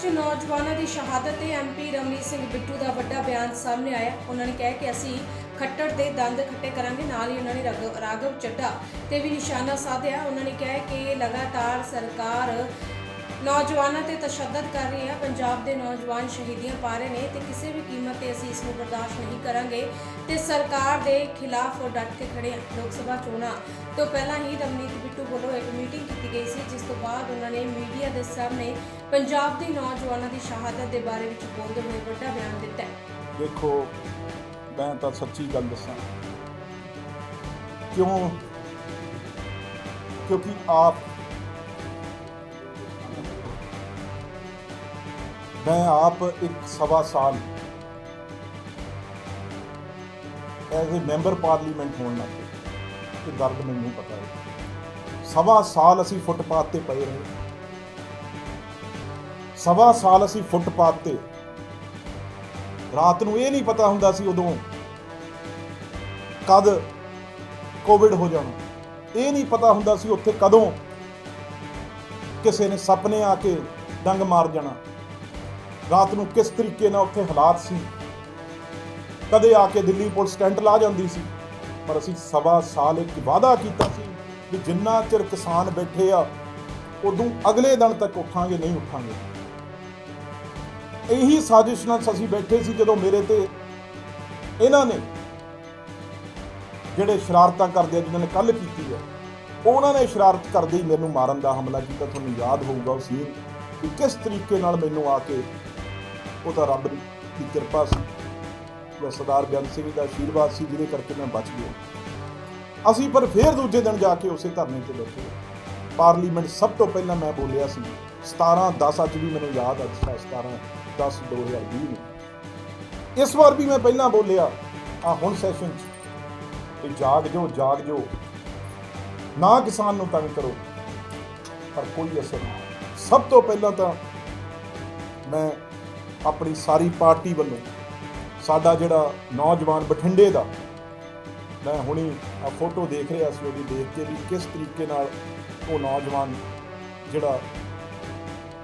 ਵਿੱਚ ਨੌਜਵਾਨਾਂ ਦੀ ਸ਼ਹਾਦਤ ਤੇ ਐਮਪੀ ਰਮਨੀਤ ਸਿੰਘ ਬਿੱਟੂ ਦਾ ਵੱਡਾ ਬਿਆਨ ਸਾਹਮਣੇ ਆਇਆ। ਉਹਨਾਂ ਨੇ ਕਿਹਾ ਕਿ ਅਸੀਂ ਖੱਟੜ ਦੇ ਦੰਦ ਖੱਟੇ ਕਰਾਂਗੇ, ਨਾਲ ਹੀ ਉਹਨਾਂ ਨੇ ਰਾਘਵ ਰਾਘਵ ਚੱਡਾ ਤੇ ਵੀ ਨਿਸ਼ਾਨਾ ਸਾਧਿਆ। ਉਹਨਾਂ ਨੇ ਕਿਹਾ ਕਿ ਲਗਾਤਾਰ ਸਰਕਾਰ ਨੌਜਵਾਨਾਂ ਤੇ ਤਸ਼ੱਦਦ ਕਰ ਰਹੀ ਹੈ। ਪੰਜਾਬ ਦੇ ਨੌਜਵਾਨ ਸ਼ਹੀਦੀਆਂ ਪਾ ਰਹੇ ਨੇ ਤੇ ਕਿਸੇ ਵੀ ਕੀਮਤ ਤੇ ਅਸੀਂ ਇਸ ਨੂੰ ਬਰਦਾਸ਼ਤ ਨਹੀਂ ਕਰਾਂਗੇ ਤੇ ਸਰਕਾਰ ਦੇ ਖਿਲਾਫ ਡਟ ਕੇ ਖੜੇ ਹਾਂ। ਲੋਕ ਸਭਾ ਚੋਣਾਂ ਤੋਂ ਪਹਿਲਾਂ ਹੀ ਰਮਨੀਤ ਬਿੱਟੂ ਵੱਲੋਂ ਇੱਕ ਮੀਟਿੰਗ ਕੀਤੀ ਗਈ ਸੀ, ਜਿਸ ਤੋਂ ਬਾਅਦ ਉਹਨਾਂ ਨੇ ਮੀਡੀਆ ਦੇ ਸਾਹਮਣੇ ਪੰਜਾਬ ਦੇ ਨੌਜਵਾਨਾਂ ਦੀ ਸ਼ਹਾਦਤ ਦੇ ਬਾਰੇ ਵਿੱਚ ਬੋਲਦੇ ਹੋਏ ਵੱਡਾ ਬਿਆਨ ਦਿੱਤਾ ਦੇਖੋ, ਮੈਂ ਤਾਂ ਸੱਚੀ ਗੱਲ ਦੱਸਾਂ। ਕਿਉਂ? ਕਿਉਂਕਿ ਆਪ ਮੈਂ ਆਪ ਇੱਕ ਸਵਾ ਸਾਲ ਐਜ਼ ਅ ਮੈਂਬਰ ਪਾਰਲੀਮੈਂਟ ਹੋਣ ਨਾਤੇ ਇਹ ਦਰਦ ਮੈਨੂੰ ਪਤਾ ਹੈ। ਸਵਾ ਸਾਲ ਅਸੀਂ ਫੁੱਟਪਾਥ ਤੇ ਪਏ ਰਹੇ। ਸਵਾ ਸਾਲ ਅਸੀਂ ਫੁੱਟਪਾਥ ਤੇ। ਰਾਤ ਨੂੰ ਇਹ ਨਹੀਂ ਪਤਾ ਹੁੰਦਾ ਸੀ ਉਦੋਂ ਕਦ ਕੋਵਿਡ ਹੋ ਜਾਣਾ। ਇਹ ਨਹੀਂ ਪਤਾ ਹੁੰਦਾ ਸੀ ਉੱਥੇ ਕਦੋਂ ਕਿਸੇ ਨੇ ਸੁਪਨੇ ਆ ਕੇ ਡੰਗ ਮਾਰ ਜਾਣਾ। ਰਾਤ ਨੂੰ ਕਿਸ ਤਰੀਕੇ ਨਾਲ ਉੱਥੇ ਹਾਲਾਤ ਸੀ? ਕਦੇ ਆ ਕੇ ਦਿੱਲੀ ਪੁਲਿਸ ਟੈਂਟ ਲਾ ਜਾਂਦੀ ਸੀ, ਪਰ ਅਸੀਂ ਸਵਾ ਸਾਲ ਇੱਕ ਵਾਅਦਾ ਕੀਤਾ ਸੀ ਵੀ ਜਿੰਨਾ ਚਿਰ ਕਿਸਾਨ ਬੈਠੇ ਆ, ਉਦੋਂ ਅਗਲੇ ਦਿਨ ਤੱਕ ਉੱਠਾਂਗੇ, ਨਹੀਂ ਉੱਠਾਂਗੇ। ਇਹੀ ਸਾਜ਼ਿਸ਼ ਨਾਲ ਅਸੀਂ ਬੈਠੇ ਸੀ ਜਦੋਂ ਮੇਰੇ ਤੇ ਇਹਨਾਂ ਨੇ ਜਿਹੜੇ ਸ਼ਰਾਰਤਾਂ ਕਰਦੇ ਆ, ਜਿਨ੍ਹਾਂ ਨੇ ਕੱਲ ਕੀਤੀ ਹੈ ਉਹਨਾਂ ਨੇ ਸ਼ਰਾਰਤ ਕਰਦੇ ਹੀ ਮੈਨੂੰ ਮਾਰਨ ਦਾ ਹਮਲਾ ਕੀਤਾ। ਤੁਹਾਨੂੰ ਯਾਦ ਹੋਊਗਾ ਉਸ ਸੀਨ ਵੀ ਕਿਸ ਤਰੀਕੇ ਨਾਲ ਮੈਨੂੰ ਆ ਕੇ ਉਹ ਤਾਂ ਰੱਬ ਦੀ ਕਿਰਪਾ ਸੀ। ਜਾਂ ਸਰਦਾਰ ਬੇਅੰਤ ਸਿੰਘ ਦਾ ਆਸ਼ੀਰਵਾਦ ਸੀ, ਜਿਹਦੇ ਕਰਕੇ ਮੈਂ ਬਚ ਗਿਆ। ਅਸੀਂ ਪਰ ਫੇਰ ਦੂਜੇ ਦਿਨ ਜਾ ਕੇ ਉਸੇ ਧਰਨੇ ਤੇ ਬੈਠੇ। ਪਾਰਲੀਮੈਂਟ ਸਭ ਤੋਂ ਪਹਿਲਾਂ ਮੈਂ ਬੋਲਿਆ ਸੀ 17 10 ਅੱਜ ਵੀ ਮੈਨੂੰ ਯਾਦ ਆ 17 10 2020 ਨੂੰ। ਇਸ ਵਾਰ ਵੀ ਮੈਂ ਪਹਿਲਾਂ ਬੋਲਿਆ, ਆ ਹੁਣ ਸੈਸ਼ਨ 'ਚ, ਕਿ ਜਾਗ ਜੋ ਜਾਗ ਜੋ ਨਾ ਕਿਸਾਨ ਨੂੰ ਤੰਗ ਕਰੋ, ਪਰ ਕੋਈ ਅਸਰ ਨਹੀਂ ਸਭ ਤੋਂ ਪਹਿਲਾਂ ਤਾਂ ਮੈਂ ਆਪਣੀ ਸਾਰੀ ਪਾਰਟੀ ਵੱਲੋਂ ਸਾਡਾ ਜਿਹੜਾ ਨੌਜਵਾਨ ਬਠਿੰਡੇ ਦਾ, ਮੈਂ ਹੁਣੀ ਆ ਫੋਟੋ ਦੇਖ ਰਿਹਾ ਸੀ ਉਹਦੀ ਦੇਖ ਕੇ ਵੀ ਕਿਸ ਤਰੀਕੇ ਨਾਲ ਉਹ ਨੌਜਵਾਨ ਜਿਹੜਾ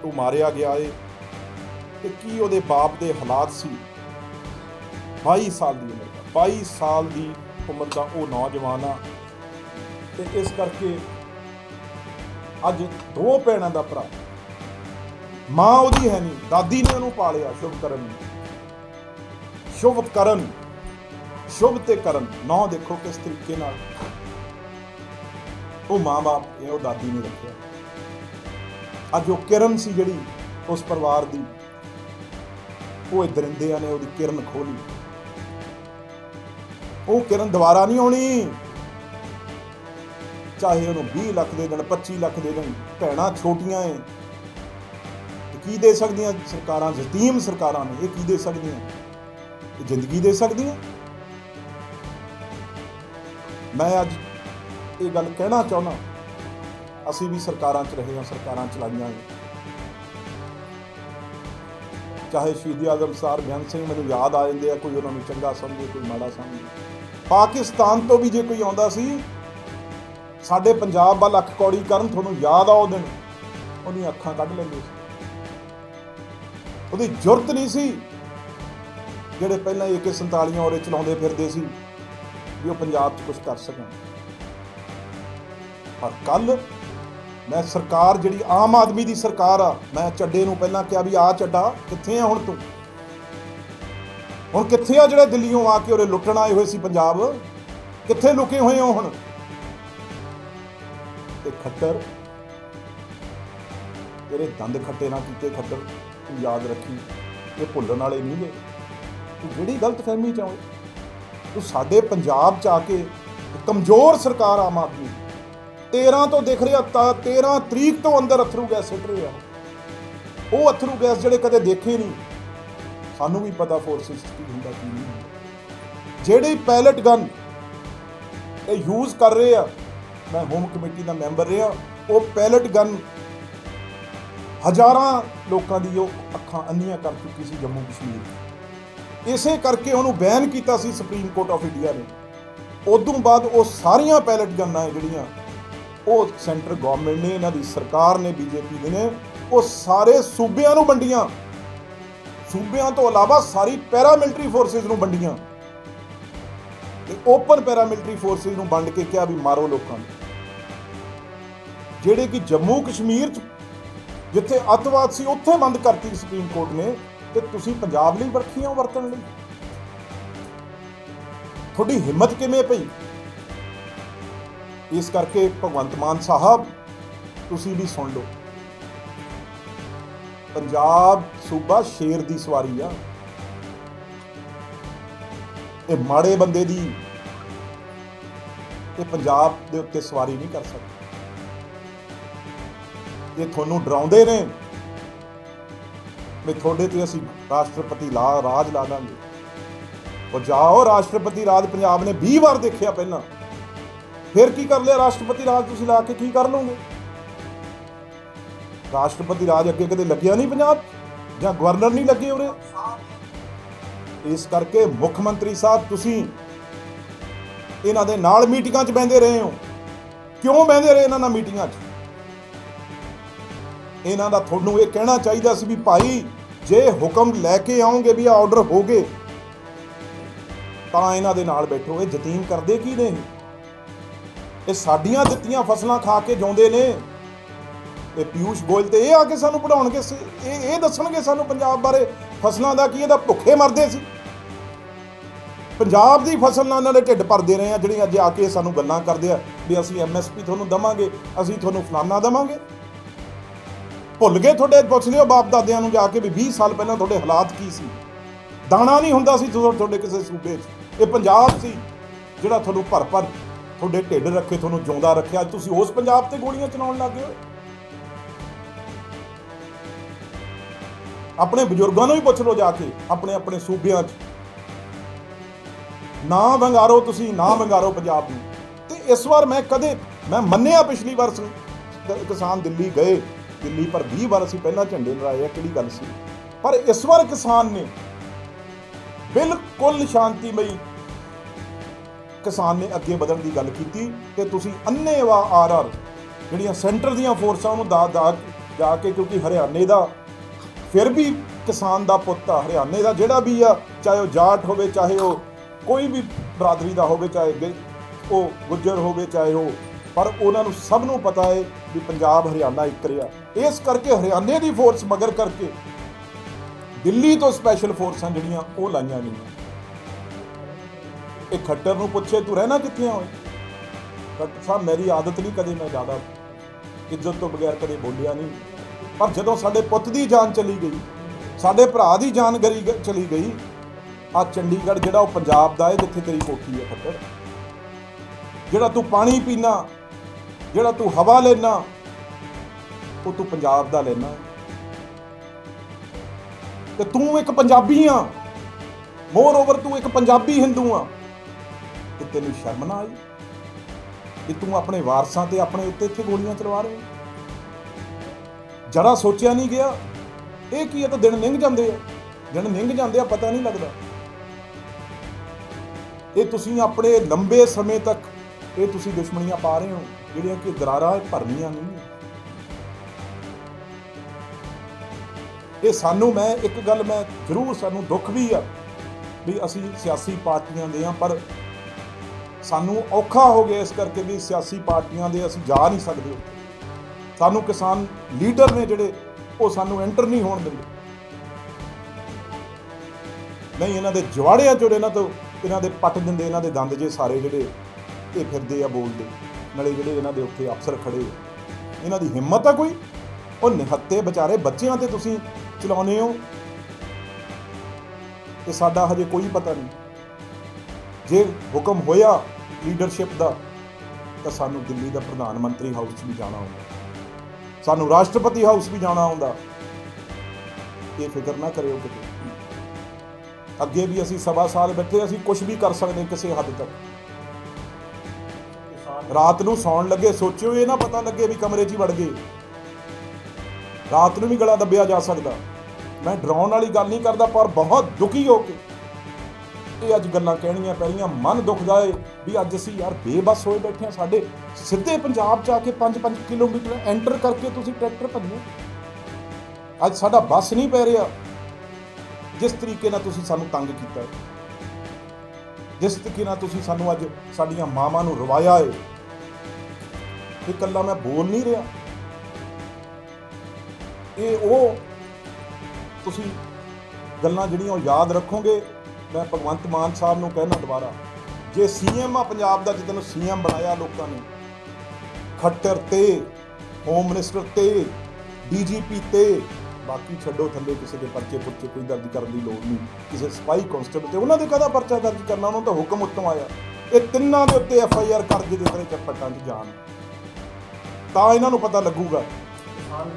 ਉਹ ਮਾਰਿਆ ਗਿਆ ਏ ਤੇ ਕੀ ਉਹਦੇ ਬਾਪ ਦੇ ਹਾਲਾਤ ਸੀ। 22 ਸਾਲ ਦੀ ਉਮਰ ਦਾ 22 ਸਾਲ ਦੀ ਉਮਰ ਦਾ ਉਹ ਨੌਜਵਾਨ ਆ ਤੇ ਇਸ ਕਰਕੇ ਅੱਜ ਦੋ ਭੈਣਾਂ ਦਾ ਭਰਾ ਮਾਂ ਉਹਦੀ ਹੈ ਨਹੀਂ, ਦਾਦੀ ਨੇ ਉਹਨੂੰ ਪਾਲਿਆ ਸ਼ੁਭ ਕਰਨ ਨੂੰ। ਸ਼ੁਭ ਕਰਨ, ਸ਼ੁਭ ਤੇ ਕਰਨ ਨੌ ਦੇਖੋ ਕਿਸ ਤਰੀਕੇ ਨਾਲ। ਉਹ ਮਾਂ-ਬਾਪ ਇਹ ਉਹ ਦਾਦੀ ਨੇ ਰੱਖਿਆ। ਅੱਜ ਉਹ ਕਿਰਨ ਸੀ ਜਿਹੜੀ ਉਸ ਪਰਿਵਾਰ ਦੀ। ਉਹ ਇਹ ਦਰਿੰਦਿਆਂ ਨੇ, ਉਹਦੀ ਕਿਰਨ ਖੋਲੀ। ਉਹ ਕਿਰਨ ਦੁਬਾਰਾ ਨਹੀਂ ਆਉਣੀ। ਚਾਹੇ ਉਹਨੂੰ 20 ਲੱਖ ਦੇ ਦੇਣ 25 ਲੱਖ ਦੇ ਦੇਣ, ਭੈਣਾਂ ਛੋਟੀਆਂ ਏ ਕੀ ਦੇ ਸਕਦੀਆਂ? ਸਰਕਾਰਾਂ ਯਤੀਮ ਸਰਕਾਰਾਂ ਨੇ ਇਹ ਕੀ ਦੇ ਸਕਦੀਆਂ? ਇਹ ਜ਼ਿੰਦਗੀ ਦੇ ਸਕਦੀਆਂ? ਮੈਂ ਅੱਜ ਇਹ ਗੱਲ ਕਹਿਣਾ ਚਾਹੁੰਦਾ ਅਸੀਂ ਵੀ ਸਰਕਾਰਾਂ 'ਚ ਰਹੇ ਹਾਂ, ਸਰਕਾਰਾਂ ਚਲਾਈਆਂ ਨੇ। ਚਾਹੇ ਸ਼ਹੀਦ ਆਜ਼ਮ ਸਰ ਬੇਅੰਤ ਸਿੰਘ ਮੈਨੂੰ ਯਾਦ ਆ ਜਾਂਦੇ ਆ, ਕੋਈ ਉਹਨਾਂ ਨੂੰ ਚੰਗਾ ਸਮਝੇ, ਕੋਈ ਮਾੜਾ ਸਮਝੇ। ਪਾਕਿਸਤਾਨ ਤੋਂ ਵੀ ਜੇ ਕੋਈ ਆਉਂਦਾ ਸੀ, ਸਾਡੇ ਪੰਜਾਬ ਵੱਲ ਅੱਖ ਕੌੜੀ ਕਰਨ, ਤੁਹਾਨੂੰ ਯਾਦ ਆ ਉਹ ਦਿਨ, ਉਹਦੀਆਂ ਅੱਖਾਂ ਕੱਢ ਲੈਂਦੇ ਸੀ। ਉਹਦੀ ਜੁਰਤ ਨਹੀਂ ਸੀ ਜਿਹੜੇ ਪਹਿਲਾਂ AK47 ਔਰੇ ਚਲਾਉਂਦੇ ਫਿਰਦੇ ਸੀ ਵੀ ਉਹ ਪੰਜਾਬ 'ਚ ਕੁਝ ਕਰ ਸਕਣ। ਪਰ ਕੱਲ ਮੈਂ ਸਰਕਾਰ ਜਿਹੜੀ ਆਮ ਆਦਮੀ ਦੀ ਸਰਕਾਰ ਆ, ਮੈਂ ਚੱਡੇ ਨੂੰ ਪਹਿਲਾਂ ਕਿਹਾ ਵੀ ਆ ਚੱਡਾ, ਕਿੱਥੇ ਆ ਹੁਣ ਤੂੰ? ਹੁਣ ਕਿੱਥੇ ਆ ਜਿਹੜੇ ਦਿੱਲੀੋਂ ਆ ਕੇ ਉਰੇ ਲੁੱਟਣ ਆਏ ਹੋਏ ਸੀ ਪੰਜਾਬ? ਕਿੱਥੇ ਲੁਕੇ ਹੋਏ ਹੋ ਹੁਣ? ਤੇ ਖੱਟਰ ਤੇਰੇ ਦੰਦ ਖੱਟੇ ਨਾ ਕੀਤੇ ਖੱਟਰ। ਤੂੰ ਯਾਦ ਰੱਖੀ, ਇਹ ਭੁੱਲਣ ਵਾਲੇ ਨਹੀਂ ਨੇ ਤੂੰ ਜਿਹੜੀ ਗਲਤ ਫਹਿਮੀ ਚ ਆਏ ਤੂੰ ਸਾਡੇ ਪੰਜਾਬ ਚ ਆ ਕੇ ਕਮਜ਼ੋਰ ਸਰਕਾਰ ਆਮ ਆਦਮੀ ਦੀ। 13 ਤੋਂ ਦੇਖ ਰਿਹਾ ਤਾਂ 13 ਤਰੀਕ ਤੋਂ ਅੰਦਰ ਅਥਰੂ ਗੈਸ ਸਿੱਟ ਰਿਹਾ। ਉਹ ਅਥਰੂ ਗੈਸ ਜਿਹੜੇ ਕਦੇ ਦੇਖੇ ਨਹੀਂ, ਸਾਨੂੰ ਵੀ ਪਤਾ ਫੋਰਸਿਸ ਕੀ ਹੁੰਦਾ, ਕੀ ਨਹੀਂ ਹੁੰਦਾ। ਜਿਹੜੀ ਪੈਲਟ ਗਨ ਇਹ ਯੂਜ਼ ਕਰ ਰਹੇ ਆ, ਮੈਂ ਹੋਮ ਕਮੇਟੀ ਦਾ ਮੈਂਬਰ ਰਿਹਾ, ਉਹ ਪੈਲਟ ਗਨ ਹਜ਼ਾਰਾਂ ਲੋਕਾਂ ਦੀ ਉਹ ਅੱਖਾਂ ਅੰਨੀਆਂ ਕਰ ਚੁੱਕੀ ਸੀ ਜੰਮੂ ਕਸ਼ਮੀਰ ਇਸੇ ਕਰਕੇ ਉਹਨੂੰ ਬੈਨ ਕੀਤਾ ਸੀ ਸੁਪਰੀਮ ਕੋਰਟ ਆਫ ਇੰਡੀਆ ਨੇ। ਉਦੋਂ ਬਾਅਦ ਉਹ ਸਾਰੀਆਂ ਪੈਲਟ ਗੰਨਾਂ ਹੈ ਜਿਹੜੀਆਂ, ਉਹ ਸੈਂਟਰ ਗਵਰਨਮੈਂਟ ਨੇ, ਇਹਨਾਂ ਦੀ ਸਰਕਾਰ ਨੇ, ਬੀਜੇਪੀ ਦੇ ਨੇ, ਉਹ ਸਾਰੇ ਸੂਬਿਆਂ ਨੂੰ ਵੰਡੀਆਂ। ਸੂਬਿਆਂ ਤੋਂ ਇਲਾਵਾ ਸਾਰੀ ਪੈਰਾਮਿਲਟਰੀ ਫੋਰਸਿਸ ਨੂੰ ਵੰਡੀਆਂ। ਤੇ ਓਪਨ ਪੈਰਾਮਿਲਟਰੀ ਫੋਰਸਿਸ ਨੂੰ ਵੰਡ ਕੇ ਕਿਹਾ ਵੀ ਮਾਰੋ ਲੋਕਾਂ ਨੂੰ। ਜਿਹੜੇ ਕਿ ਜੰਮੂ ਕਸ਼ਮੀਰ ਚ ਜਿੱਥੇ ਅੱਤਵਾਦ ਸੀ, ਉੱਥੇ ਬੰਦ ਕਰਤੀ ਸੁਪਰੀਮ ਕੋਰਟ ਨੇ, ਤੇ ਤੁਸੀਂ ਪੰਜਾਬ ਲਈ ਵਰਖੀਆਂ ਵਰਤਣ ਲਈ? ਤੁਹਾਡੀ ਹਿੰਮਤ ਕਿਵੇਂ ਪਈ? ਇਸ ਕਰਕੇ ਭਗਵੰਤ ਮਾਨ ਸਾਹਿਬ, ਤੁਸੀਂ ਵੀ ਸੁਣ ਲਓ। ਪੰਜਾਬ ਸੂਬਾ ਸ਼ੇਰ ਦੀ ਸਵਾਰੀ ਆ। ਇਹ ਮਾੜੇ ਬੰਦੇ ਦੀ, ਇਹ ਪੰਜਾਬ ਦੇ ਉੱਤੇ ਸਵਾਰੀ ਨਹੀਂ ਕਰ ਸਕਦਾ। ਇਹ ਤੁਹਾਨੂੰ ਡਰਾਉਂਦੇ ਨੇ। ਵੀ ਤੁਹਾਡੇ ਤੇ ਅਸੀਂ ਰਾਸ਼ਟਰਪਤੀ ਲਾ, ਰਾਜ ਲਾ ਦਾਂਗੇ ਉਹ ਜਾਓ, ਰਾਸ਼ਟਰਪਤੀ ਰਾਜ ਪੰਜਾਬ ਨੇ 20 ਵਾਰ ਦੇਖਿਆ ਪਹਿਲਾਂ। ਫਿਰ ਕੀ ਕਰ ਲਿਆ ਰਾਸ਼ਟਰਪਤੀ ਰਾਜ ਤੁਸੀਂ ਲਾ ਕੇ ਕੀ ਕਰ ਲਓਗੇ? ਰਾਸ਼ਟਰਪਤੀ ਰਾਜ ਅੱਗੇ ਕਦੇ ਲੱਗਿਆ ਨਹੀਂ ਪੰਜਾਬ? ਜਾਂ ਗਵਰਨਰ ਨਹੀਂ ਲੱਗੇ ਉਰੇ? ਇਸ ਕਰਕੇ ਮੁੱਖ ਮੰਤਰੀ ਸਾਹਿਬ ਤੁਸੀਂ ਇਹਨਾਂ ਦੇ ਨਾਲ ਮੀਟਿੰਗਾਂ 'ਚ ਬੈੰਦੇ ਰਹੇ ਹੋ। ਕਿਉਂ ਬੈੰਦੇ ਰਹੇ ਇਹਨਾਂ ਨਾਲ ਮੀਟਿੰਗਾਂ 'ਚ? ਇਹਨਾਂ ਦਾ ਤੁਹਾਨੂੰ ਇਹ ਕਹਿਣਾ ਚਾਹੀਦਾ ਸੀ ਵੀ ਭਾਈ, ਜੇ ਹੁਕਮ ਲੈ ਕੇ ਆਉਂਗੇ ਵੀ ਆ ਆਰਡਰ ਹੋ ਗਏ, ਤਾਂ ਇਹਨਾਂ ਦੇ ਨਾਲ ਬੈਠੋ, ਇਹ ਯਤੀਮ ਕਰਦੇ ਕੀ ਨੇ ਇਹ? ਸਾਡੀਆਂ ਦਿੱਤੀਆਂ ਫਸਲਾਂ ਖਾ ਕੇ ਜਿਉਂਦੇ ਨੇ। ਇਹ ਪਿਊਸ਼ ਗੋਇਲ ਤੇ ਇਹ ਆ ਕੇ ਸਾਨੂੰ ਪੜਾਉਣਗੇ ਇਹ ਇਹ ਦੱਸਣਗੇ ਸਾਨੂੰ ਪੰਜਾਬ ਬਾਰੇ, ਫਸਲਾਂ ਦਾ ਕੀ ਇਹਦਾ ਭੁੱਖੇ ਮਰਦੇ ਸੀ? ਪੰਜਾਬ ਦੀ ਫਸਲ ਨਾਲ ਇਹਨਾਂ ਦੇ ਢਿੱਡ ਭਰਦੇ ਰਹੇ ਆ, ਜਿਹੜੀ ਅੱਜ ਆ ਕੇ ਸਾਨੂੰ ਗੱਲਾਂ ਕਰਦੇ ਆ, ਵੀ ਅਸੀਂ ਐਮਐਸਪੀ ਤੁਹਾਨੂੰ ਦਵਾਂਗੇ, ਅਸੀਂ ਤੁਹਾਨੂੰ ਫਲਾਨਾ ਦਵਾਂਗੇ। ਭੁੱਲ ਗਏ ਤੁਹਾਡੇ ਪੁੱਛ ਲਿਓ ਬਾਪ ਦਾਦਿਆਂ ਨੂੰ ਜਾ ਕੇ ਵੀ 20 ਸਾਲ ਪਹਿਲਾਂ ਤੁਹਾਡੇ ਹਾਲਾਤ ਕੀ ਸੀ? ਦਾਣਾ ਨਹੀਂ ਹੁੰਦਾ ਸੀ ਤੁਹਾਡੇ ਕਿਸੇ ਸੂਬੇ 'ਚ। ਇਹ ਪੰਜਾਬ ਸੀ, ਜਿਹੜਾ ਤੁਹਾਨੂੰ ਭਰ ਭਰ ਤੁਹਾਡੇ ਢਿੱਡ ਰੱਖੇ, ਤੁਹਾਨੂੰ ਜਿਉਂਦਾ ਰੱਖਿਆ। ਤੁਸੀਂ ਉਸ ਪੰਜਾਬ ਤੇ ਗੋਲੀਆਂ ਚਲਾਉਣ ਲੱਗੇ ਹੋ। ਆਪਣੇ ਬਜ਼ੁਰਗਾਂ ਨੂੰ ਵੀ ਪੁੱਛ ਲਓ ਜਾ ਕੇ ਆਪਣੇ ਆਪਣੇ ਸੂਬਿਆਂ 'ਚ। ਨਾ ਵੰਗਾਰੋ ਤੁਸੀਂ, ਨਾ ਵੰਗਾਰੋ ਪੰਜਾਬ ਨੂੰ। ਤੇ ਇਸ ਵਾਰ ਮੈਂ ਕਦੇ, ਮੈਂ ਮੰਨਿਆ ਪਿਛਲੀ ਵਾਰ ਕਿਸਾਨ ਦਿੱਲੀ ਗਏ ਦਿੱਲੀ ਪਰ 20 ਵਾਰ ਅਸੀਂ ਪਹਿਲਾਂ ਝੰਡੇ ਲੜਾਏ ਆ, ਕਿਹੜੀ ਗੱਲ ਸੀ? ਪਰ ਇਸ ਵਾਰ ਕਿਸਾਨ ਨੇ ਬਿਲਕੁਲ ਸ਼ਾਂਤੀਮਈ ਕਿਸਾਨ ਨੇ ਅੱਗੇ ਵਧਣ ਦੀ ਗੱਲ ਕੀਤੀ ਤੇ ਤੁਸੀਂ ਅੰਨੇਵਾ ਆਰਆਰ ਜਿਹੜੀਆਂ ਸੈਂਟਰ ਦੀਆਂ ਫੋਰਸਾਂ ਨੂੰ ਦਾ ਦਾ ਜਾ ਕੇ ਕਿਉਂਕਿ ਹਰਿਆਣੇ ਦਾ, ਫਿਰ ਵੀ ਕਿਸਾਨ ਦਾ ਪੁੱਤ ਆ, ਹਰਿਆਣੇ ਦਾ ਜਿਹੜਾ ਵੀ ਆ, ਚਾਹੇ ਉਹ ਜਾਟ ਹੋਵੇ, ਚਾਹੇ ਉਹ ਕੋਈ ਵੀ ਬਰਾਦਰੀ ਦਾ ਹੋਵੇ, ਚਾਹੇ ਉਹ ਗੁੱਜਰ ਹੋਵੇ, ਚਾਹੇ ਉਹ, ਪਰ ਉਹਨਾਂ ਨੂੰ ਸਭ ਨੂੰ ਪਤਾ ਹੈ ਵੀ ਪੰਜਾਬ ਹਰਿਆਣਾ ਇੱਕ ਰਿਹਾ। ਇਸ ਕਰਕੇ ਹਰਿਆਣੇ ਦੀ ਫੋਰਸ ਮਗਰ ਕਰਕੇ ਦਿੱਲੀ ਤੋਂ ਸਪੈਸ਼ਲ ਫੋਰਸਾਂ ਜਿਹੜੀਆਂ, ਉਹ ਲਾਈਆਂ ਗਈਆਂ। ਇਹ ਖੱਟਰ ਨੂੰ ਪੁੱਛੇ, ਤੂੰ ਰਹਿਣਾ ਕਿੱਥੇ ਹੋਏ ਖੱਟਰ ਸਾਹਿਬ ਮੇਰੀ ਆਦਤ ਨਹੀਂ ਕਦੇ ਮੈਂ ਜ਼ਿਆਦਾ ਇੱਜ਼ਤ ਤੋਂ ਬਗੈਰ ਕਦੇ ਬੋਲਿਆ ਨਹੀਂ। ਪਰ ਜਦੋਂ ਸਾਡੇ ਪੁੱਤ ਦੀ ਜਾਨ ਚਲੀ ਗਈ, ਸਾਡੇ ਭਰਾ ਦੀ ਜਾਨ ਗਰੀ ਚਲੀ ਗਈ ਆ ਚੰਡੀਗੜ੍ਹ ਜਿਹੜਾ ਉਹ ਪੰਜਾਬ ਦਾ ਹੈ, ਜਿੱਥੇ ਤੇਰੀ ਕੋਠੀ ਹੈ ਖੱਟਰ, ਜਿਹੜਾ ਤੂੰ ਪਾਣੀ ਪੀਣਾ ਜਿਹੜਾ ਤੂੰ ਹਵਾ ਲੈਣਾ ਉਹ ਤੂੰ ਪੰਜਾਬ ਦਾ ਲੈਣਾ ਤੇ ਤੂੰ ਇੱਕ ਪੰਜਾਬੀ ਆ। ਮੋਰ ਓਵਰ ਤੂੰ ਇੱਕ ਪੰਜਾਬੀ ਹਿੰਦੂ ਆ। ਤੇ ਤੈਨੂੰ ਸ਼ਰਮ ਨਾ ਆਈ ਕਿ ਤੂੰ ਆਪਣੇ ਵਾਰਸਾਂ ਤੇ ਆਪਣੇ ਉੱਤੇ ਇੱਥੇ ਗੋਲੀਆਂ ਚਲਵਾ ਰਹੇ ਜਰਾ ਸੋਚਿਆ ਨਹੀਂ ਗਿਆ? ਇਹ ਕੀ ਹੈ ਤਾਂ ਦਿਨ ਲੰਘ ਜਾਂਦੇ ਆ। ਦਿਨ ਲੰਘ ਜਾਂਦੇ ਆ, ਪਤਾ ਨਹੀਂ ਲੱਗਦਾ। ਇਹ ਤੁਸੀਂ ਆਪਣੇ ਲੰਬੇ ਸਮੇਂ ਤੱਕ ਇਹ ਤੁਸੀਂ ਦੁਸ਼ਮਣੀਆਂ ਪਾ ਰਹੇ ਹੋ। ਜਿਹੜੀਆਂ ਕਿ ਦਰਾਰਾਂ ਭਰਨੀਆਂ ਨਹੀਂ ਇਹ ਸਾਨੂੰ ਮੈਂ, ਇੱਕ ਗੱਲ ਮੈਂ ਜ਼ਰੂਰ ਸਾਨੂੰ ਦੁੱਖ ਵੀ ਆ ਵੀ ਅਸੀਂ ਸਿਆਸੀ ਪਾਰਟੀਆਂ ਦੇ ਆ, ਪਰ ਸਾਨੂੰ ਔਖਾ ਹੋ ਗਿਆ ਇਸ ਕਰਕੇ ਵੀ ਸਿਆਸੀ ਪਾਰਟੀਆਂ ਦੇ ਅਸੀਂ ਜਾ ਨਹੀਂ ਸਕਦੇ। ਸਾਨੂੰ ਕਿਸਾਨ ਲੀਡਰ ਨੇ ਜਿਹੜੇ, ਉਹ ਸਾਨੂੰ ਐਂਟਰ ਨਹੀਂ ਹੋਣ ਦਿੰਦੇ। ਨਹੀਂ, ਇਹਨਾਂ ਦੇ ਜਵਾੜਿਆਂ ਚੋਂ ਇਹਨਾਂ ਤੋਂ, ਇਹਨਾਂ ਦੇ ਪੱਟ ਦਿੰਦੇ, ਇਹਨਾਂ ਦੇ ਦੰਦ ਜੇ ਸਾਰੇ ਜਿਹੜੇ ਇਹ ਫਿਰਦੇ ਆ ਬੋਲਦੇ। ਨਾਲੇ ਜਿਹੜੇ ਇਹਨਾਂ ਦੇ ਉੱਥੇ ਅਫਸਰ ਖੜੇ ਇਹਨਾਂ ਦੀ ਹਿੰਮਤ ਆ ਕੋਈ? ਉਹ ਨਿਹੱਤੇ ਵਿਚਾਰੇ ਬੱਚਿਆਂ ਤੇ ਤੁਸੀਂ ਚਲਾਉਨੇ ਹੋ? ਤੇ ਸਾਡਾ ਹਜੇ ਕੋਈ ਪਤਾ ਨਹੀਂ। ਜੇ ਹੁਕਮ ਹੋਇਆ ਲੀਡਰਸ਼ਿਪ ਦਾ, ਤਾਂ ਸਾਨੂੰ ਦਿੱਲੀ ਦਾ ਪ੍ਰਧਾਨ ਮੰਤਰੀ ਹਾਊਸ ਵੀ ਜਾਣਾ ਹੁੰਦਾ। ਸਾਨੂੰ ਰਾਸ਼ਟਰਪਤੀ ਹਾਊਸ ਵੀ ਜਾਣਾ ਹੁੰਦਾ। ਇਹ ਫਿਕਰ ਨਾ ਕਰਿਓ ਕਿਤੇ। ਅੱਗੇ ਵੀ ਅਸੀਂ ਸਵਾ ਸਾਲ ਬੈਠੇ, ਅਸੀਂ ਕੁਝ ਵੀ ਕਰ ਸਕਦੇ ਕਿਸੇ ਹੱਦ ਤੱਕ। ਰਾਤ ਨੂੰ ਸੌਣ ਲੱਗੇ, ਸੋਚਿਓ ਇਹ ਨਾ ਪਤਾ ਲੱਗੇ ਵੀ ਕਮਰੇ 'ਚ ਹੀ ਵੜ ਗਏ। ਰਾਤ ਨੂੰ ਵੀ ਗਲਾ ਦੱਬਿਆ ਜਾ ਸਕਦਾ। ਮੈਂ ਡਰਾਉਣ ਵਾਲੀ ਗੱਲ ਨਹੀਂ ਕਰਦਾ, ਪਰ ਬਹੁਤ ਦੁਖੀ ਹੋ ਕੇ। ਇਹ ਅੱਜ ਗੱਲਾਂ ਕਹਿਣੀਆਂ ਪੈਣੀਆਂ, ਮਨ ਦੁਖਦਾ ਏ ਵੀ ਅੱਜ ਅਸੀਂ ਯਾਰ ਬੇਬਸ ਹੋਏ ਬੈਠੇ ਆ ਸਾਡੇ ਸਿੱਧੇ ਪੰਜਾਬ ਚ ਆ ਕੇ 5-5 ਕਿਲੋਮੀਟਰ ਐਂਟਰ ਕਰਕੇ ਤੁਸੀਂ ਟਰੈਕਟਰ ਭੰਨੇ ਅੱਜ ਸਾਡਾ ਬੱਸ ਨਹੀਂ ਪੈ ਰਿਹਾ। ਜਿਸ ਤਰੀਕੇ ਨਾਲ ਤੁਸੀਂ ਸਾਨੂੰ ਤੰਗ ਕੀਤਾ ਹੈ। ਜਿਸ ਤਰੀਕੇ ਨਾਲ ਤੁਸੀਂ ਸਾਨੂੰ ਅੱਜ ਸਾਡੀਆਂ ਮਾਵਾਂ ਨੂੰ ਰਵਾਇਆ ਏ ਇਹ ਕੱਲਾ ਮੈਂ ਬੋਲ ਨਹੀਂ ਰਿਹਾ। ਇਹ ਉਹ ਤੁਸੀਂ ਗੱਲਾਂ ਜਿਹੜੀਆਂ ਉਹ ਯਾਦ ਰੱਖੋਗੇ, ਮੈਂ ਭਗਵੰਤ ਮਾਨ ਸਾਹਿਬ ਨੂੰ ਕਹਿਣਾ ਦੁਬਾਰਾ, ਜੇ ਸੀਐਮ ਆ ਪੰਜਾਬ ਦਾ ਜਿੱਦਨ ਸੀਐਮ ਬਣਾਇਆ ਲੋਕਾਂ ਨੇ, ਖੱਟਰ ਤੇ ਹੋਮ ਮਿਨਿਸਟਰ ਤੇ ਡੀਜੀਪੀ ਤੇ, ਬਾਕੀ ਛੱਡੋ ਥੱਲੇ ਕਿਸੇ ਦੇ ਪਰਚੇ ਪੁਰਚੇ, ਕੋਈ ਦਰਜ ਕਰਨ ਦੀ ਲੋੜ ਨਹੀਂ। ਕਿਸੇ ਸਪਾਈ ਕਨਸਟੇਬਲ ਤੇ ਉਹਨਾਂ ਦੇ ਕਦਾ ਪਰਚਾ ਦਰਜ ਕਰਨਾ, ਉਹਨਾਂ ਦਾ ਹੁਕਮ ਉੱਤੋਂ ਆਇਆ। ਇਹ ਤਿੰਨਾਂ ਦੇ ਉੱਤੇ ਐਫ ਆਈ ਆਰ ਕਰ ਦੇ ਤੇਰੇ ਚੱਪਟਾਂ 'ਚ ਜਾਣ। ਤਾਂ ਇਹਨਾਂ ਨੂੰ ਪਤਾ ਲੱਗੂਗਾ। ਕਿਸਾਨ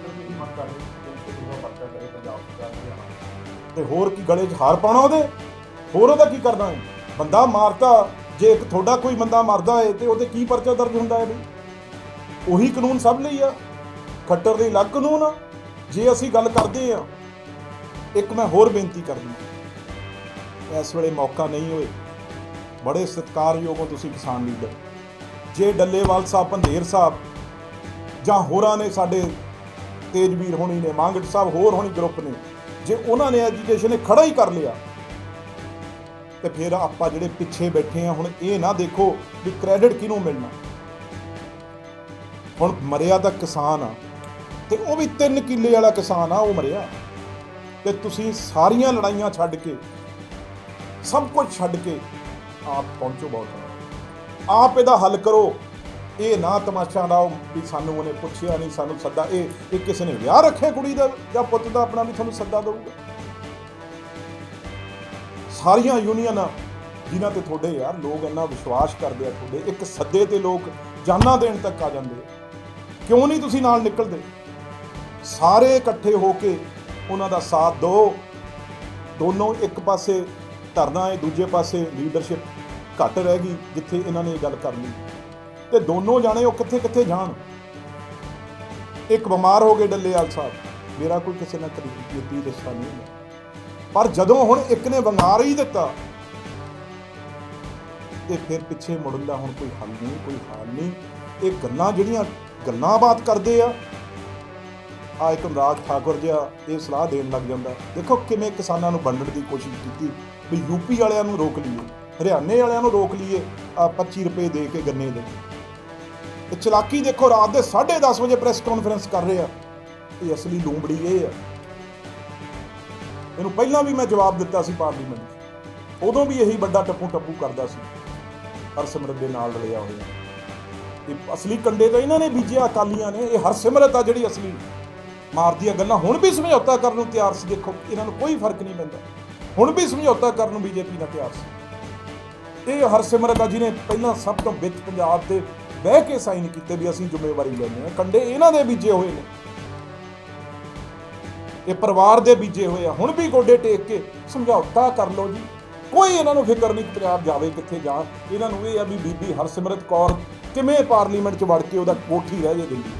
ਤੇ ਹੋਰ ਕੀ ਗਲੇ 'ਚ ਹਾਰ ਪਾਉਣਾ ਉਹਦੇ? ਹੋਰ ਉਹਦਾ ਕੀ ਕਰਨਾ ਹੈ? ਬੰਦਾ ਮਾਰਤਾ, ਜੇ ਇੱਕ ਤੁਹਾਡਾ ਕੋਈ ਬੰਦਾ ਮਰਦਾ ਹੈ ਤੇ ਉਹਦੇ ਕੀ ਪਰਚਾ ਦਰਜ ਹੁੰਦਾ ਹੈ ਬਈ? ਉਹੀ ਕਾਨੂੰਨ ਸਭ ਲਈ ਆ। ਖੱਟਰ ਦੇ ਅਲੱਗ ਕਾਨੂੰਨ ਆ। ਜੇ ਅਸੀਂ ਗੱਲ ਕਰਦੇ ਆ ਇੱਕ ਮੈਂ ਹੋਰ ਬੇਨਤੀ ਕਰਨੀ ਇਸ ਵੇਲੇ ਮੌਕਾ ਨਹੀਂ ਹੋਏ। ਬੜੇ ਸਤਿਕਾਰਯੋਗ ਹੋ ਤੁਸੀਂ ਕਿਸਾਨ ਲੀਡਰ। ਜੇ ਡੱਲੇਵਾਲ ਸਾਹਿਬ, ਪੰਧੇਰ ਸਾਹਿਬ ਜਾਂ ਹੋਰਾਂ ਨੇ ਸਾਡੇ ਤੇਜਵੀਰ ਹੋਣੀ ਨੇ, ਮੰਗਟ ਸਾਹਿਬ ਹੋਰ ਹੋਣੀ ਗਰੁੱਪ ਨੇ, ਜੇ ਉਹਨਾਂ ਨੇ ਐਜੀਟੇਸ਼ਨ ਨੇ ਖੜਾ ਹੀ ਕਰ ਲਿਆ, ਤੇ ਫਿਰ ਆਪਾਂ ਜਿਹੜੇ ਪਿੱਛੇ ਬੈਠੇ ਆ, ਹੁਣ ਇਹ ਨਾ ਦੇਖੋ ਵੀ ਕ੍ਰੈਡਿਟ ਕਿਹਨੂੰ ਮਿਲਣਾ। ਹੁਣ ਮਰਿਆ ਤਾਂ ਕਿਸਾਨ ਆ, ਤੇ ਉਹ ਵੀ 3 ਕਿੱਲੇ ਵਾਲਾ ਕਿਸਾਨ ਆ, ਉਹ ਮਰਿਆ। ਤੇ ਤੁਸੀਂ ਸਾਰੀਆਂ ਲੜਾਈਆਂ ਛੱਡ ਕੇ, ਸਭ ਕੁਝ ਛੱਡ ਕੇ ਆਪ ਪਹੁੰਚੋ ਬਹੁਤ। ਆਪ ਇਹਦਾ ਹੱਲ ਕਰੋ। ਇਹ ਨਾ ਤਮਾਸ਼ਾ ਲਾਓ ਵੀ ਸਾਨੂੰ ਉਹਨੇ ਪੁੱਛਿਆ ਨਹੀਂ, ਸਾਨੂੰ ਸੱਦਾ ਇਹ ਇਹ ਕਿਸੇ ਨੇ ਵਿਆਹ ਰੱਖਿਆ ਕੁੜੀ ਦਾ ਜਾਂ ਪੁੱਤ ਦਾ ਆਪਣਾ ਵੀ ਤੁਹਾਨੂੰ ਸੱਦਾ ਦੇਊਗਾ? ਸਾਰੀਆਂ ਯੂਨੀਅਨਾਂ ਜਿਨ੍ਹਾਂ ਤੇ ਤੁਹਾਡੇ ਯਾਰ ਲੋਕ ਇੰਨਾ ਵਿਸ਼ਵਾਸ ਕਰਦੇ ਆ ਤੁਹਾਡੇ, ਇੱਕ ਸੱਦੇ ਤੇ ਲੋਕ ਜਾਨਾਂ ਦੇਣ ਤੱਕ ਆ ਜਾਂਦੇ ਆ। ਕਿਉਂ ਨਹੀਂ ਤੁਸੀਂ ਨਾਲ ਨਿਕਲਦੇ? ਸਾਰੇ ਇਕੱਠੇ ਹੋ ਕੇ ਉਹਨਾਂ ਦਾ ਸਾਥ ਦਿਓ ਦੋਨੋਂ ਇੱਕ ਪਾਸੇ ਧਰਨਾ ਹੈ, ਦੂਜੇ ਪਾਸੇ ਲੀਡਰਸ਼ਿਪ ਘੱਟ ਰਹਿ ਗਈ ਜਿੱਥੇ ਇਹਨਾਂ ਨੇ ਇਹ ਗੱਲ ਕਰ ਲਈ ਤੇ ਦੋਨੋਂ ਜਾਣੇ ਉਹ ਕਿੱਥੇ ਕਿੱਥੇ ਜਾਣ? ਇੱਕ ਬਿਮਾਰ ਹੋ ਗਏ ਡੱਲੇਵਾਲ ਸਾਹਿਬ। ਮੇਰਾ ਕੋਈ ਕਿਸੇ ਨਾਲ ਕਦੀ ਕੀਤੀ ਰਿਸ਼ਤਾ ਨਹੀਂ ਹੈ ਪਰ ਜਦੋਂ ਹੁਣ ਇੱਕ ਨੇ ਵੰਗਾਰ ਹੀ ਦਿੱਤਾ, ਤੇ ਫਿਰ ਪਿੱਛੇ ਮੁੜਨ ਦਾ ਹੁਣ ਕੋਈ ਹੱਲ ਨਹੀਂ, ਕੋਈ ਹਾਲ ਨਹੀਂ। ਇਹ ਗੱਲਾਂ ਜਿਹੜੀਆਂ ਗੱਲਾਂ ਬਾਤ ਕਰਦੇ ਆ ਆ ਇੱਕ ਅਨੁਰਾਗ ਠਾਕੁਰ ਜਿਹਾ ਇਹ ਸਲਾਹ ਦੇਣ ਲੱਗ ਜਾਂਦਾ। ਦੇਖੋ ਕਿਵੇਂ ਕਿਸਾਨਾਂ ਨੂੰ ਵੰਡਣ ਦੀ ਕੋਸ਼ਿਸ਼ ਕੀਤੀ ਵੀ ਯੂਪੀ ਵਾਲਿਆਂ ਨੂੰ ਰੋਕ ਲਈਏ, ਹਰਿਆਣੇ ਵਾਲਿਆਂ ਨੂੰ ਰੋਕ ਲਈਏ ਆ 25 ਰੁਪਏ ਦੇ ਕੇ ਗੰਨੇ ਦੇ। ਇਹ ਚਲਾਕੀ ਦੇਖੋ, ਰਾਤ ਦੇ 10:30 ਵਜੇ ਪ੍ਰੈਸ ਕਾਨਫਰੰਸ ਕਰ ਰਹੇ ਆ। ਇਹ ਅਸਲੀ ਲੂੰਬੜੀ ਇਹ ਆ। ਇਹਨੂੰ ਪਹਿਲਾਂ ਵੀ ਮੈਂ ਜਵਾਬ ਦਿੱਤਾ ਸੀ ਪਾਰਲੀਮੈਂਟ 'ਚ। ਉਦੋਂ ਵੀ ਇਹੀ ਵੱਡਾ ਟੱਪੂ ਟੱਪੂ ਕਰਦਾ ਸੀ। ਹਰਸਿਮਰਤ ਦੇ ਨਾਲ ਰਲਿਆ ਹੋਇਆ। ਇਹ ਅਸਲੀ ਕੰਡੇ ਤਾਂ ਇਹਨਾਂ ਨੇ ਬੀਜਿਆ, ਅਕਾਲੀਆਂ ਨੇ। ਇਹ ਹਰਸਿਮਰਤ ਆ ਜਿਹੜੀ ਅਸਲੀ। ਮਾਰਦੀਆਂ ਗੱਲਾਂ ਹੁਣ ਵੀ ਸਮਝੌਤਾ ਕਰਨ ਨੂੰ ਤਿਆਰ ਸੀ। ਦੇਖੋ, ਇਹਨਾਂ ਨੂੰ ਕੋਈ ਫ਼ਰਕ ਨਹੀਂ ਪੈਂਦਾ। ਹੁਣ ਵੀ ਸਮਝੌਤਾ ਕਰਨ ਨੂੰ ਬੀਜੇਪੀ ਨਾਲ ਤਿਆਰ ਸੀ। ਇਹ ਹਰਸਿਮਰਤ ਆ ਜਿਹਨੇ ਪਹਿਲਾਂ ਸਭ ਤੋਂ ਵਿੱਚ ਪੰਜਾਬ ਦੇ ਬਹਿ ਕੇ ਸਾਈਨ ਕੀਤੇ ਵੀ ਅਸੀਂ ਜ਼ਿੰਮੇਵਾਰੀ ਲੈਂਦੇ ਹਾਂ। ਕੰਡੇ ਇਹਨਾਂ ਦੇ ਬੀਜੇ ਹੋਏ ਨੇ। ਇਹ ਪਰਿਵਾਰ ਦੇ ਬੀਜੇ ਹੋਏ ਆ। ਹੁਣ ਵੀ ਗੋਡੇ ਟੇਕ ਕੇ ਸਮਝੌਤਾ ਕਰ ਲਓ ਜੀ। ਕੋਈ ਇਹਨਾਂ ਨੂੰ ਫਿਕਰ ਨਹੀਂ ਪੰਜਾਬ ਜਾਵੇ ਕਿੱਥੇ ਜਾ ਇਹਨਾਂ ਨੂੰ ਇਹ ਆ ਵੀ ਬੀਬੀ ਹਰਸਿਮਰਤ ਕੌਰ ਕਿਵੇਂ ਪਾਰਲੀਮੈਂਟ 'ਚ ਵੜ ਕੇ ਉਹਦਾ ਕੋਠੀ ਰਹਿ ਜੇ ਦਿੱਲੀ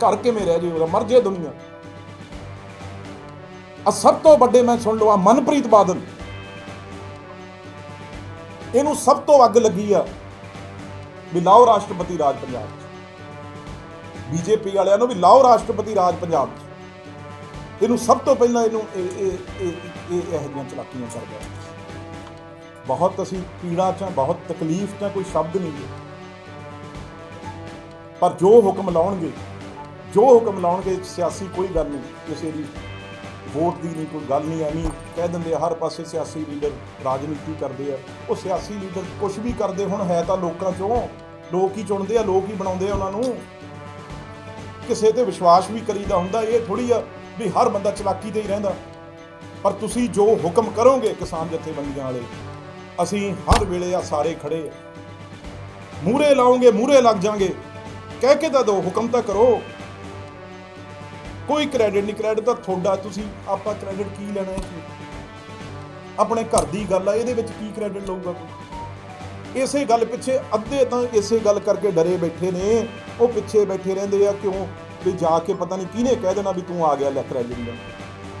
ਘਰ ਕਿਵੇਂ ਰਹਿ ਜੇ ਉਹਦਾ? ਮਰ ਜੇ ਦੁਨੀਆ। ਆ ਸਭ ਤੋਂ ਵੱਡੇ ਮੈਂ ਸੁਣ ਲਵਾ ਮਨਪ੍ਰੀਤ ਬਾਦਲ। ਇਹਨੂੰ ਸਭ ਤੋਂ ਅੱਗ ਲੱਗੀ ਆ। ਵੀ ਲਾਓ ਰਾਸ਼ਟਰਪਤੀ ਰਾਜ ਪੰਜਾਬ 'ਚ। ਬੀਜੇਪੀ ਵਾਲਿਆਂ ਨੂੰ ਵੀ ਲਾਓ ਰਾਸ਼ਟਰਪਤੀ ਰਾਜ ਪੰਜਾਬ 'ਚ। ਇਹਨੂੰ ਸਭ ਤੋਂ ਪਹਿਲਾਂ ਇਹਨੂੰ ਇਹ ਇਹ ਇਹ ਇਹ ਇਹੋ ਜਿਹੀਆਂ ਚਲਾਕੀਆਂ ਕਰਦਾ ਬਹੁਤ ਅਸੀਂ ਪੀੜਾ ਚ ਬਹੁਤ ਤਕਲੀਫ ਚ ਕੋਈ ਸ਼ਬਦ ਨਹੀਂ ਹੈ। ਪਰ ਜੋ ਹੁਕਮ ਲਾਉਣਗੇ, ਜੋ ਹੁਕਮ ਲਾਉਣਗੇ, ਸਿਆਸੀ ਕੋਈ ਗੱਲ ਨਹੀਂ, ਕਿਸੇ ਦੀ ਵੋਟ ਦੀ ਨਹੀਂ, ਕੋਈ ਗੱਲ ਨਹੀਂ, ਐਵੇਂ ਕਹਿ ਦਿੰਦੇ ਹਰ ਪਾਸੇ ਸਿਆਸੀ ਲੀਡਰ ਰਾਜਨੀਤੀ ਕਰਦੇ ਆ। ਉਹ ਸਿਆਸੀ ਲੀਡਰ ਕੁਝ ਵੀ ਕਰਦੇ ਹੁਣ, ਹੈ ਤਾਂ ਲੋਕਾਂ ਚੋਂ। ਲੋਕ ਹੀ ਚੁਣਦੇ ਆ, ਲੋਕ ਹੀ ਬਣਾਉਂਦੇ ਆ ਉਹਨਾਂ ਨੂੰ। ਕਿਸੇ ਤੇ ਵਿਸ਼ਵਾਸ ਵੀ ਕਰੀਦਾ ਹੁੰਦਾ, ਇਹ ਥੋੜੀ ਆ ਵੀ ਹਰ ਬੰਦਾ ਚਲਾਕੀ ਤੇ ਹੀ ਰਹਿੰਦਾ। ਪਰ ਤੁਸੀਂ ਜੋ ਹੁਕਮ ਕਰੋਗੇ ਕਿਸਾਨ ਜਥੇਬੰਦੀਆਂ ਵਾਲੇ, ਅਸੀਂ ਹਰ ਵੇਲੇ ਆ ਸਾਰੇ ਖੜੇ ਮੂਰੇ ਲਾਉਂਗੇ ਮੂਰੇ ਲੱਗ ਜਾਾਂਗੇ। ਕਹਿ ਕੇ ਤਾਂ ਦੋ ਹੁਕਮ ਤਾਂ ਕਰੋ। ਕੋਈ ਕ੍ਰੈਡਿਟ ਨਹੀਂ ਕ੍ਰੈਡਿਟ ਤਾਂ ਤੁਹਾਡਾ, ਤੁਸੀਂ ਆਪਾਂ ਕ੍ਰੈਡਿਟ ਕੀ ਲੈਣਾ ਹੈ ਜੀ? ਆਪਣੇ ਘਰ ਦੀ ਗੱਲ ਆ, ਇਹਦੇ ਵਿੱਚ ਕੀ ਕ੍ਰੈਡਿਟ ਲਊਗਾ ਕੋਈ? ਇਸੇ ਗੱਲ ਪਿੱਛੇ ਅੱਧੇ ਤਾਂ ਇਸੇ ਗੱਲ ਕਰਕੇ ਡਰੇ ਬੈਠੇ ਨੇ। ਉਹ ਪਿੱਛੇ ਬੈਠੇ ਰਹਿੰਦੇ ਆ ਕਿਉਂ? ਵੀ ਜਾ ਕੇ ਪਤਾ ਨਹੀਂ ਕਿਹਨੇ ਕਹਿ ਦੇਣਾ ਵੀ ਤੂੰ ਆ ਗਿਆ ਲੈ ਕ੍ਰੈਡਿਟ ਲੈ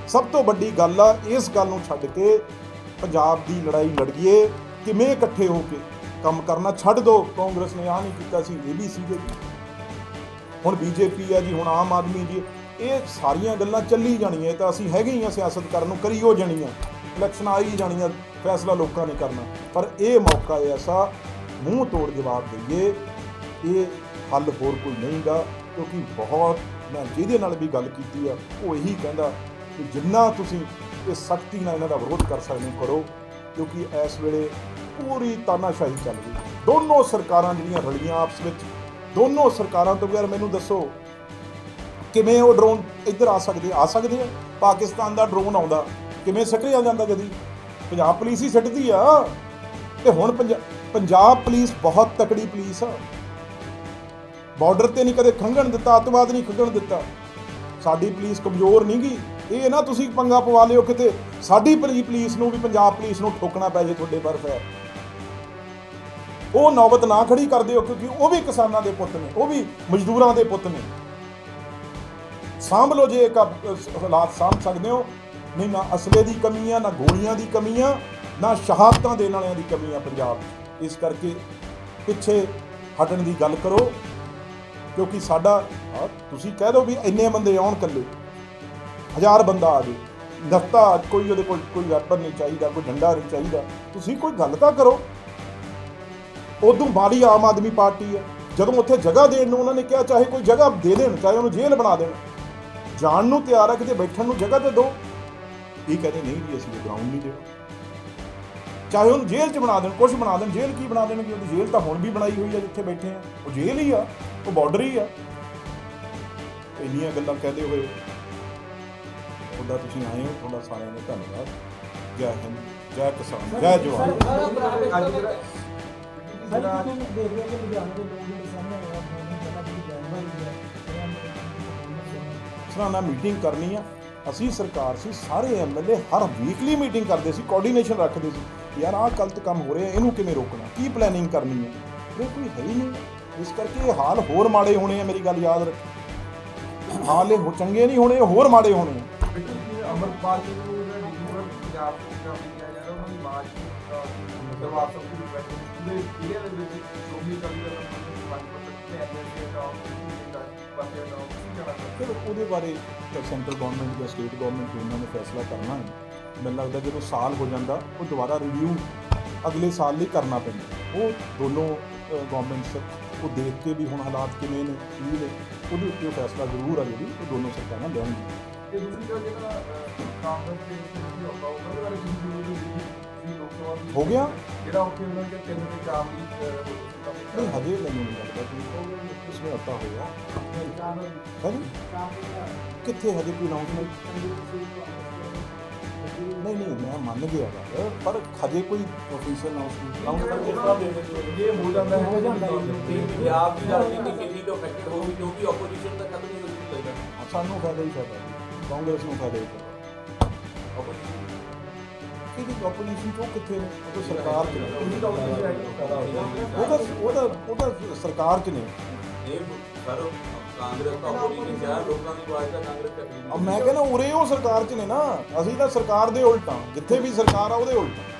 ਸਭ ਤੋਂ ਵੱਡੀ ਗੱਲ ਆ, ਇਸ ਗੱਲ ਨੂੰ ਛੱਡ ਕੇ ਪੰਜਾਬ ਦੀ ਲੜਾਈ ਲੜੀਏ ਕਿਵੇਂ ਇਕੱਠੇ ਹੋ ਕੇ ਕੰਮ ਕਰਨਾ ਛੱਡ ਦਿਓ ਕਾਂਗਰਸ ਨੇ ਆ ਨਹੀਂ ਕੀਤਾ ਸੀ ਇਹ ਵੀ ਸੀਗੇ ਜੀ ਹੁਣ ਬੀਜੇਪੀ ਆ ਜੀ, ਹੁਣ ਆਮ ਆਦਮੀ ਜੀ। ਇਹ ਸਾਰੀਆਂ ਗੱਲਾਂ ਚੱਲੀ ਜਾਣੀਆਂ, ਇਹ ਤਾਂ ਅਸੀਂ ਹੈਗੇ ਹੀ ਆ ਸਿਆਸਤ ਕਰਨ ਨੂੰ, ਕਰੀ ਹੋ ਜਾਣੀਆਂ ਇਲੈਕਸ਼ਨ ਆ ਹੀ ਜਾਣੀਆਂ ਫੈਸਲਾ ਲੋਕਾਂ ਨੇ ਕਰਨਾ। ਪਰ ਇਹ ਮੌਕਾ ਐਸਾ ਮੂੰਹ ਤੋੜ ਜਵਾਬ ਦਈਏ, ਇਹ ਹੱਲ ਹੋਰ ਕੋਈ ਨਹੀਂਗਾ ਕਿਉਂਕਿ ਬਹੁਤ ਮੈਂ ਜਿਹਦੇ ਨਾਲ ਵੀ ਗੱਲ ਕੀਤੀ ਆ, ਉਹ ਇਹੀ ਕਹਿੰਦਾ ਕਿ ਜਿੰਨਾ ਤੁਸੀਂ ਇਹ ਸਖਤੀ ਨਾਲ ਇਹਨਾਂ ਦਾ ਵਿਰੋਧ ਕਰ ਸਕਦੇ ਹੋ, ਕਰੋ, ਕਿਉਂਕਿ ਇਸ ਵੇਲੇ ਪੂਰੀ ਤਾਨਾਸ਼ਾਹੀ ਚੱਲ ਰਹੀ ਦੋਨੋਂ ਸਰਕਾਰਾਂ ਜਿਹੜੀਆਂ ਰਲੀਆਂ ਆਪਸ ਵਿੱਚ, ਦੋਨੋਂ ਸਰਕਾਰਾਂ ਤੋਂ ਬਗੈਰ ਮੈਨੂੰ ਦੱਸੋ ਕਿਵੇਂ ਉਹ ਡਰੋਨ ਇੱਧਰ ਆ ਸਕਦੇ ਆ? ਸਕਦੇ ਆ? ਪਾਕਿਸਤਾਨ ਦਾ ਡਰੋਨ ਆਉਂਦਾ। ਕਿਵੇਂ ਸੱਟਿਆ ਜਾਂਦਾ ਕਦੀ? ਪੰਜਾਬ ਪੁਲਿਸ ਹੀ ਸਿੱਟਦੀ ਆ। ਤੇ ਹੁਣ ਪੰਜਾਬ ਪੁਲਿਸ ਬਹੁਤ ਤਕੜੀ ਪੁਲਿਸ ਆ। ਬਾਰਡਰ ਤੇ ਨਹੀਂ ਕਦੇ ਖੰਗਣ ਦਿੱਤਾ, ਅੱਤਵਾਦ ਨਹੀਂ ਖੰਗਣ ਦਿੱਤਾ। ਸਾਡੀ ਪੁਲਿਸ ਕਮਜ਼ੋਰ ਨਹੀਂ ਗਈ ਇਹ ਨਾ ਤੁਸੀਂ ਪੰਗਾ ਪਵਾ ਲਿਓ ਕਿਤੇ। ਸਾਡੀ ਪੁਲਿ- ਪੁਲਿਸ ਨੂੰ ਵੀ ਪੰਜਾਬ ਪੁਲਿਸ ਨੂੰ ਠੋਕਣਾ ਪੈ ਜੇ ਤੁਹਾਡੇ ਬਰਫ ਹੈ। ਉਹ ਨੌਬਤ ਨਾ ਖੜੀ ਕਰਦੇ ਹੋ ਕਿਉਂਕਿ ਉਹ ਵੀ ਕਿਸਾਨਾਂ ਦੇ ਪੁੱਤ ਨੇ, ਉਹ ਵੀ ਮਜ਼ਦੂਰਾਂ ਦੇ ਪੁੱਤ ਨੇ। ਸਾਂਭ ਲਓ ਜੇ ਇੱਕ ਹਾਲਾਤ ਸਾਂਭ ਸਕਦੇ ਹੋ। ਨਹੀਂ, ਨਾ ਅਸਲੇ ਦੀ ਕਮੀ ਆ, ਨਾ ਗੋਲੀਆਂ ਦੀ ਕਮੀ ਆ, ਨਾ ਸ਼ਹਾਦਤਾਂ ਦੇਣ ਵਾਲਿਆਂ ਦੀ ਕਮੀ ਆ ਪੰਜਾਬ ਇਸ ਕਰਕੇ ਪਿੱਛੇ ਹਟਣ ਦੀ ਗੱਲ ਕਰੋ, ਕਿਉਂਕਿ ਸਾਡਾ ਤੁਸੀਂ ਕਹਿ ਦਿਓ ਵੀ ਇੰਨੇ ਬੰਦੇ ਆਉਣ ਕੱਲੇ ਹਜ਼ਾਰ ਬੰਦਾ ਆ ਜੇ। ਨਫਤਾ ਕੋਈ ਉਹਦੇ ਕੋਲ ਕੋਈ ਵੈਪਨ ਨਹੀਂ ਚਾਹੀਦਾ, ਕੋਈ ਡੰਡਾ ਨਹੀਂ ਚਾਹੀਦਾ। ਤੁਸੀਂ ਕੋਈ ਗੱਲ ਤਾਂ ਕਰੋ। ਉਦੋਂ ਬਾੜੀ ਆਮ ਆਦਮੀ ਪਾਰਟੀ ਹੈ ਜਦੋਂ ਉੱਥੇ ਜਗ੍ਹਾ ਦੇਣ ਨੂੰ ਉਹਨਾਂ ਨੇ ਕਿਹਾ, ਚਾਹੇ ਕੋਈ ਜਗ੍ਹਾ ਦੇ ਦੇਣ, ਚਾਹੇ ਉਹਨੂੰ ਜੇਲ੍ਹ ਬਣਾ ਦੇਣ। ਜਾਣ ਨੂੰ ਤਿਆਰ ਹੈ ਕਿਤੇ ਬੈਠਣ ਨੂੰ ਜਗ੍ਹਾ ਤੇ ਦਿਓ ਇਹ ਕਹਿੰਦੇ ਨਹੀਂ ਜੀ ਅਸੀਂ ਗਰਾਊਂਡ ਨਹੀਂ ਦੇਣਾ। ਚਾਹੇ ਉਹਨੂੰ ਜੇਲ੍ਹ 'ਚ ਬਣਾ ਦੇਣ ਕੁਝ ਬਣਾ ਦੇਣ ਜੇਲ੍ਹ ਕੀ ਬਣਾ ਦੇਣਗੇ? ਉਹਦੀ ਜੇਲ੍ਹ ਤਾਂ ਹੁਣ ਵੀ ਬਣਾਈ ਹੋਈ ਹੈ ਜਿੱਥੇ ਬੈਠੇ ਆ। ਉਹ ਜੇਲ੍ਹ ਹੀ ਆ ਉਹ ਬਾਰਡਰ ਹੀ ਆ। ਇੰਨੀਆਂ ਗੱਲਾਂ ਕਹਦੇ ਹੋਏ। ਤੁਹਾਡਾ ਤੁਸੀਂ ਆਏ ਹੋ ਤੁਹਾਡਾ ਸਾਰਿਆਂ ਦਾ ਧੰਨਵਾਦ। ਜੈ ਹਿੰਦ ਜੈ ਕਿਸਾਨ ਜੈ ਜਵਾਨ। ਸਰ ਤੁਸੀਂ ਦੇਖ ਰਹੇ ਹੋ ਕਿ ਲੁਧਿਆਣਾ ਦੇ ਲੋਕ ਜਿਹੜੇ ਸਾਹਮਣੇ ਆਇਆ ਦੋਨੋਂ ਪਹਿਲਾਂ ਦੀ ਜਾਣਕਾਰੀ ਹੈ। ਸਰਾਣਾ ਮੀਟਿੰਗ ਕਰਨੀ ਆ। ਅਸੀਂ ਸਰਕਾਰ ਸੀ, ਸਾਰੇ ਐਮਐਲਏ ਹਰ ਵੀਕਲੀ ਮੀਟਿੰਗ ਕਰਦੇ ਸੀ ਕੋਆਰਡੀਨੇਸ਼ਨ ਰੱਖਦੇ ਸੀ ਯਾਰ ਆਹ ਗਲਤ ਕੰਮ ਹੋ ਰਿਹਾ, ਇਹਨੂੰ ਕਿਵੇਂ ਰੋਕਣਾ, ਕੀ ਪਲੈਨਿੰਗ ਕਰਨੀ ਹੈ ਇਹ ਕੋਈ ਹੈ ਹੀ ਨਹੀਂ। ਇਸ ਕਰਕੇ ਇਹ ਹਾਲ ਹੋਰ ਮਾੜੇ ਹੋਣੇ ਆ, ਮੇਰੀ ਗੱਲ ਯਾਦ ਰੱਖ। ਹਾਲ ਇਹ ਹੋ- ਚੰਗੇ ਨਹੀਂ ਹੋਣੇ ਹੋਰ ਮਾੜੇ ਹੋਣੇ ਅਮਰਪਾਲ ਜੀ ਨੂੰ ਜਿਹੜਾ ਪੰਜਾਬ ਤੋਂ ਜਾ ਰਿਹਾ, ਉਹਨਾਂ ਦੀ ਆਵਾਜ਼ ਦਰਬਾਰ ਸਾਹਿਬ ਦੀ ਬੈਠਕ ਪੂਰੇ ਦੇ ਵਿੱਚ ਸ਼ੋਮੀ ਕਰੀ ਦਾ ਮੰਨ ਪੱਤਰ ਤੇ ਫਿਰ ਉਹਦੇ ਬਾਰੇ ਤਾਂ ਸੈਂਟਰਲ ਗਵਰਨਮੈਂਟ ਜਾਂ ਸਟੇਟ ਗਵਰਨਮੈਂਟ ਉਹਨਾਂ ਨੇ ਫੈਸਲਾ ਕਰਨਾ ਹੈ। ਮੈਨੂੰ ਲੱਗਦਾ ਜਦੋਂ ਸਾਲ ਹੋ ਜਾਂਦਾ, ਉਹ ਦੁਬਾਰਾ ਰਿਵਿਊ ਅਗਲੇ ਸਾਲ ਲਈ ਕਰਨਾ ਪੈਂਦਾ ਉਹ ਦੋਨੋਂ ਗਵਰਨਮੈਂਟਸ ਉਹ ਦੇਖ ਕੇ ਵੀ ਹੁਣ ਹਾਲਾਤ ਕਿਵੇਂ ਨੇ, ਕੀ ਨੇ, ਉਹਦੇ ਉੱਤੇ ਉਹ ਫੈਸਲਾ ਜ਼ਰੂਰ ਆ ਜਿਹੜੀ ਉਹ ਦੋਨੋਂ ਸਰਕਾਰਾਂ ਲੈਣਗੀਆਂ। ਤੇ ਦੂਸਰੀ ਗੱਲ ਜਿਹੜਾ ਕਾਂਗਰਸ ਦੇ ਵਿੱਚ ਵੀ ਆਉਂਦਾ ਬਾਰੇ ਹੋ ਗਿਆ? ਜਿਹੜਾ ਉੱਥੇ ਉਹਨਾਂ ਦੇ ਤਿੰਨ ਤੇ ਚਾਰ ਦੀ ਨਹੀਂ ਹਜੇ ਮੈਨੂੰ ਨਹੀਂ ਲੱਗਦਾ ਕਿ ਇਸ ਵਿੱਚ ਹੱਤਾ ਹੋਇਆ ਹੈ ਜੀ ਕਿੱਥੇ ਹਜੇ ਕੋਈ ਅਨਾਉਂਸਮੈਂਟ ਨਹੀਂ ਨਹੀਂ ਮੈਂ ਮੰਨ ਗਿਆ ਗੱਲ ਪਰ ਹਜੇ ਕੋਈ ਆਫੀਸ਼ੀਅਲ ਅਨਾਉਂਸਮੈਂਟ ਕਿਸ ਤਰ੍ਹਾਂ ਦੇ ਜੇ ਹੋ ਜਾਂਦਾ ਹੈ ਹੋ ਜਾਂਦਾ ਹੈ। ਤੇ ਪੰਜਾਬ ਦੀ ਰਾਜਨੀਤੀ ਕਿੰਨੀ ਕੁ ਅਫੈਕਟਡ ਹੋਊਗੀ ਕਿਉਂਕਿ ਆਪੋਜੀਸ਼ਨ ਤਾਂ ਖਤਮ ਹੀ ਹੋ ਚੁੱਕੀ ਲੱਗਦਾ ਸਾਨੂੰ ਫਾਇਦਾ ਹੀ ਫਾਇਦਾ। ਕਾਂਗਰਸ ਨੂੰ ਫਾਇਦਾ ਹੀ ਫਾਇਦਾ ਆਪੋਜੀਸ਼ਨ ਕਿਹਦੀ ਆਪੋਜੀਸ਼ਨ ਚੋਂ ਕਿੱਥੇ ਨੇ? ਉਹ ਤਾਂ ਸਰਕਾਰ ਚ ਨੇ। ਤਾਂ ਉਹਦੇ ਹੈਗੇ ਉਹ ਤਾਂ ਉਹ ਤਾਂ ਉਹ ਤਾਂ ਸਰਕਾਰ ਚ ਨੇ। ਇਹ ਸਰ ਕਾਂਗਰਸ ਤਾਂ ਆਪੋਜੀਸ਼ਨ ਕਿਹਾ ਲੋਕਾਂ ਦੀ ਆਵਾਜ਼ ਤਾਂ ਕਾਂਗਰਸ ਤੱਕ ਨਹੀਂ ਅਬ ਮੈਂ ਕਹਿੰਦਾ ਉਰੇ ਉਹ ਸਰਕਾਰ ਚ ਨੇ ਨਾ। ਅਸੀਂ ਤਾਂ ਸਰਕਾਰ ਦੇ ਉਲਟਾਂ ਜਿੱਥੇ ਵੀ ਸਰਕਾਰ ਆ ਉਹਦੇ ਉਲਟ